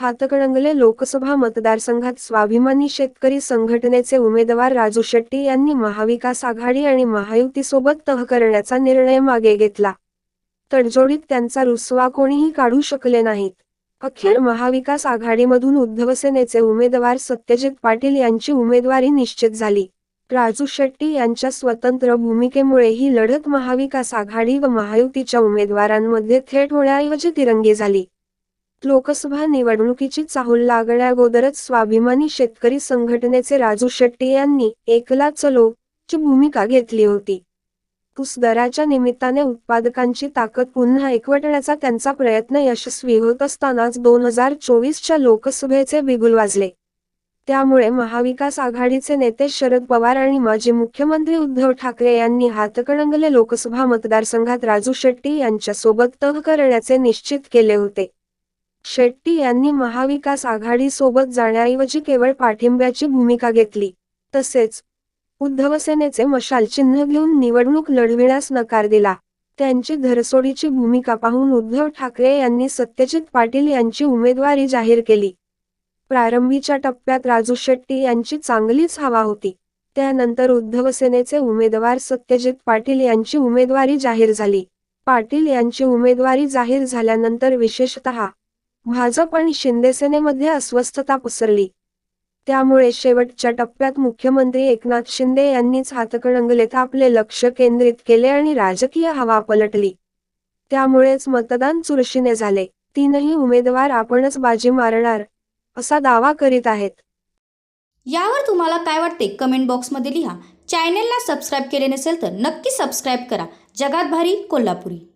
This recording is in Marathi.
हातकणंगले लोकसभा मतदारसंघात स्वाभिमानी शेतकरी संघटनेचे उमेदवार राजू शेट्टी यांनी महाविकास आघाडी आणि महायुतीसोबत तह करण्याचा निर्णय मागे घेतला. तडजोडीत त्यांचा रुसवा कोणीही काढू शकले नाहीत. अखेर महाविकास आघाडीमधून उद्धव सेनेचे उमेदवार सत्यजित पाटील यांची उमेदवारी निश्चित झाली. राजू शेट्टी यांच्या स्वतंत्र भूमिकेमुळे ही लढत महाविकास आघाडी व महायुतीच्या उमेदवारांमध्ये थेट होण्याऐवजी तिरंगी झाली. लोकसभा निवडणुकीची चाहूल लागण्याअगोदरच स्वाभिमानी शेतकरी संघटनेचे राजू शेट्टी यांनी एकला चलो ची भूमिका घेतली होती. ऊस दराच्या निमित्ताने उत्पादकांची ताकद पुन्हा एकवटण्याचा त्यांचा प्रयत्न यशस्वी होत असतानाच दोन हजार चोवीसच्या लोकसभेचे बिगुल वाजले. त्यामुळे महाविकास आघाडीचे नेते शरद पवार आणि माजी मुख्यमंत्री उद्धव ठाकरे यांनी हातकणंगले लोकसभा मतदारसंघात राजू शेट्टी यांच्यासोबत तह करण्याचे निश्चित केले होते. शेट्टी यांनी महाविकास आघाडीसोबत जाण्याऐवजी केवळ पाठिंब्याची भूमिका घेतली. तसेच उद्धव सेनेचे मशाल चिन्ह घेऊन निवडणूक लढविण्यास नकार दिला. त्यांची धरसोडीची भूमिका पाहून उद्धव ठाकरे यांनी सत्यजित पाटील यांची उमेदवारी जाहीर केली. प्रारंभीच्या टप्प्यात राजू शेट्टी यांची चांगलीच हवा होती. त्यानंतर उद्धव सेनेचे उमेदवार सत्यजित पाटील यांची उमेदवारी जाहीर झाली. पाटील यांची उमेदवारी जाहीर झाल्यानंतर विशेषतः भाजप आणि शिंदेसेनेमध्ये अस्वस्थता पसरली. त्यामुळे शेवटच्या टप्प्यात मुख्यमंत्री एकनाथ शिंदे यांनीच हातकणंगलेत आपले लक्ष केंद्रित केले आणि राजकीय हवा पलटली. त्यामुळेच मतदान चुरशीने झाले. तीनही उमेदवार आपणच बाजी मारणार असा दावा करीत आहेत. यावर तुम्हाला काय वाटते? कमेंट बॉक्समध्ये लिहा. चॅनेलला सबस्क्राईब केले नसेल तर नक्की सबस्क्राईब करा. जगात भारी कोल्हापुरी.